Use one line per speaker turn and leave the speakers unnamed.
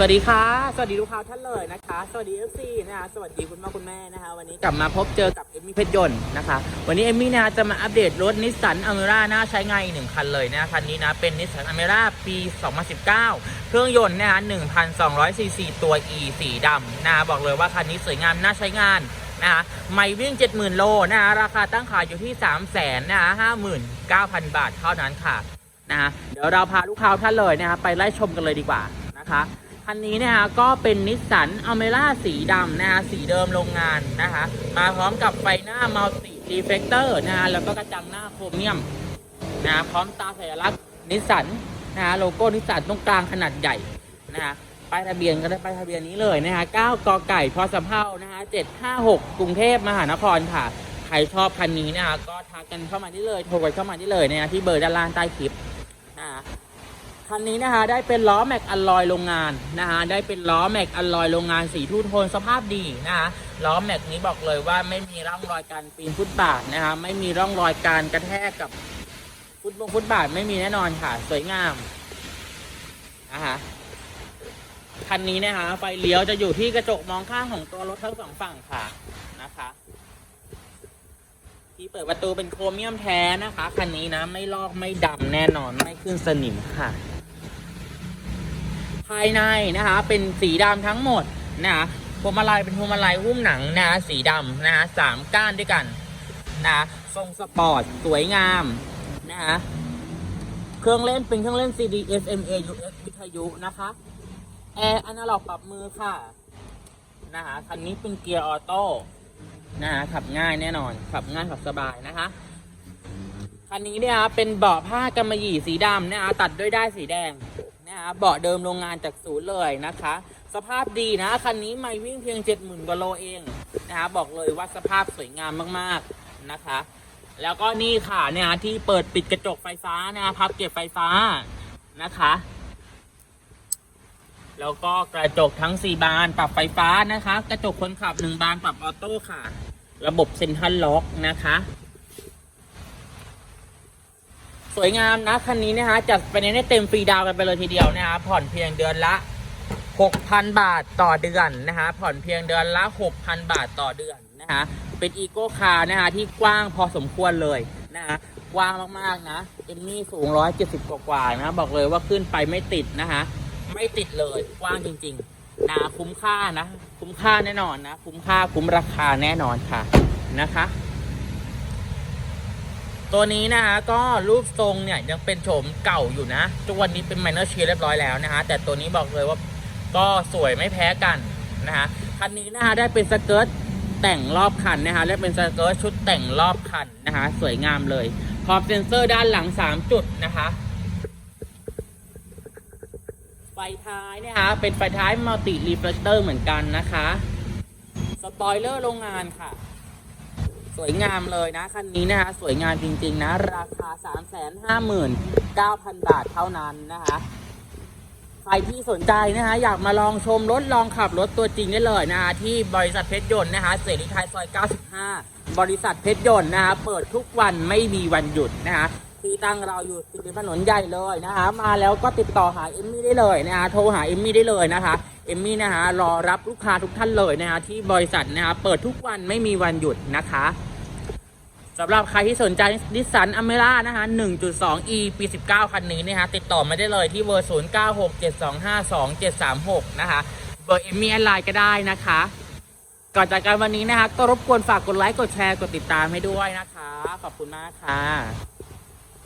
สวัสดีค่ะ สวัสดีลูกค้าท่านเลยนะคะ สวัสดีเอฟซีนะคะ สวัสดีคุณพ่อคุณแม่นะคะ วันนี้กลับมาพบเจอกับเอมมี่เพชรยนต์นะคะ วันนี้เอมมี่นะจะมาอัปเดตรถนิสสันอเมร่าน่าใช้งานอีกหนึ่งคันเลยนะคันนี้นะเป็นนิสสันอเมร่าปี 2019 เครื่องยนต์นะคะ1,200ซีซีตัว E สีดำนะบอกเลยว่าคันนี้สวยงามน่าใช้งานนะคะไม่วิ่ง 70,000 โลนะคะราคาตั้งขายอยู่ที่ 3 0 0 0 0 0นะคะ59,000 บาทเท่านั้นค่ะนะฮะเดี๋ยวเราพาลูกค้าท่านเลยนะครับไปไล่ชมกันเลยดีกว่านะคะ คันนี้นะฮะก็เป็นนิสสันอเมร่าสีดำนะฮะสีเดิมโรงงานนะคะมาพร้อมกับไฟหน้ามัลติรีเฟกเตอร์นะฮะแล้วก็กระจังหน้าโครเมียมนะะพร้อมตาสัญลักษณ์นิสสันนะฮะโลโก้นิสสันตรงกลางขนาดใหญ่นะฮะป้ายทะเบียนก็ได้ป้ายทะเบียนนี้เลยนะฮะ9กอไก่พอสำเภานะฮะ756 กรุงเทพมหานครค่ะ ใครชอบคันนี้นะฮะก็ทักกันเข้ามาได้เลย โทรกันเข้ามาได้เลยนะฮะที่เบอร์ด้านล่างใต้คลิป คันนี้นะคะได้เป็นล้อแม็กอลลอยโรงงานนะคะได้เป็นล้อแม็กอลลอยโรงงานสีทูโทนสภาพดีนะคะล้อแม็กนี้บอกเลยว่าไม่มีร่องรอยการปีนฟุตบาทนะคะไม่มีร่องรอยการกระแทกกับฟุตบงฟุตบาทไม่มีแน่นอนค่ะ สวยงามนะคะคันนี้นะคะไฟเลี้ยวจะอยู่ที่กระจกมองข้างของตัวรถทั้งสองฝั่งค่ะนะคะที่เปิดประตูเป็นโครเมียมแท้นะคะ คันนี้นะไม่ลอกไม่ดำแน่นอนไม่ขึ้นสนิมค่ะ ภายในนะคะ เป็นสีดำทั้งหมดนะคะพวงมาลัยเป็นพวงมาลัยหุ้มหนังนะคะสีดำนะคะสามก้านด้วยกันนะคะทรงสปอร์ตสวยงามนะคะเครื่องเล่นเป็นเครื่องเล่น CD FM AUX วิทยุนะคะแอร์อนาล็อกปรับมือค่ะนะคะคันนี้เป็นเกียร์ออโต้นะฮะขับง่ายแน่นอน ขับง่ายขับสบายนะคะคันนี้เนี่ยเป็นเบาะผ้ากำมะหยี่สีดำนะฮะตัดด้วยได้ายสีแดง นะฮะเบาะเดิมโรงงานจากศูนย์เลยนะคะ สภาพดีนะคันนี้ไม่วิ่งเพียง 70,000กว่าโลเองนะคะบอกเลยว่าสภาพสวยงามมากๆนะคะ แล้วก็นี่ค่ะเนี่ยฮะที่เปิดปิดกระจกไฟฟ้านะฮะพับเก็บไฟฟ้านะคะแล้วก็กระจกทั้ง 4 บานปรับไฟฟ้านะคะ กระจกคนขับ 1 บานปรับออโต้ค่ะ ระบบเซ็นทรัลล็อกนะคะ สวยงามนะคันนี้นะคะจัดไปในให้เต็มฟรีดาวกันไปเลยทีเดียวนะคะผ่อนเพียงเดือนละ 6,000 บาทต่อเดือนนะคะผ่อนเพียงเดือนละ 6,000 บาทต่อเดือนนะคะเป็นอีโก้คาร์นะคะที่กว้างพอสมควรเลยนะคะกว้างมากๆนะเอมมี่สูง 170 กว่าๆนะบอกเลยว่าขึ้นไปไม่ติดนะคะไม่ติดเลยกว้างจริงๆนะคุ้มค่านะ คุ้มค่าแน่นอนนะ คุ้มค่าคุ้มราคาแน่นอนค่ะนะคะ ตัวนี้นะคะก็รูปทรงเนี่ยยังเป็นโฉมเก่าอยู่นะทุกวันนี้เป็นไมเนอร์ชีเรียบร้อยแล้วนะคะแต่ตัวนี้บอกเลยว่าก็สวยไม่แพ้กันนะคะคันนี้นะคะได้เป็นสเกิร์ตแต่งรอบคันนะคะและเป็นสเกิร์ตชุดแต่งรอบคันนะคะสวยงามเลยขอบเซนเซอร์ด้านหลัง 3 จุดนะคะไฟท้ายนะคะเป็นไฟท้ายมัลติรีเฟลเตอร์เหมือนกันนะคะ สปอยเลอร์โรงงานค่ะ สวยงามเลยนะ คันนี้นะคะ สวยงามจริง ๆ นะ ราคา 359,000 บาทเท่านั้นนะคะใครที่สนใจนะคะ อยากมาลองชมรถลองขับรถตัวจริงได้เลยนะคะที่บริษัทเพชรยนต์นะคะเสรีไทยซอย 95 บริษัทเพชรยนต์นะคะเปิดทุกวันไม่มีวันหยุดนะคะที่ตั้งเราอยู่ติดถนนใหญ่เลยนะคะ มาแล้วก็ติดต่อหาเอมมี่ได้เลยนะคะโทรหาเอมมี่ได้เลยนะคะเอมมี่นะคะรอรับลูกค้าทุกท่านเลยนะคะที่บริษัทนะคะเปิดทุกวันไม่มีวันหยุดนะคะ สำหรับใครที่สนใจนิสสันอเมร่านะคะ 1.2e ปี 19 คันนี้นะคะติดต่อมาได้เลยที่เบอร์ 0967252736 นะคะ เบอร์เอมมี่แอนไลน์ก็ได้นะคะ ก่อนจากกันวันนี้นะคะ ก็รบกวนฝากกดไลค์ กดแชร์ กดติดตามให้ด้วยนะคะ ขอบคุณมากค่ะ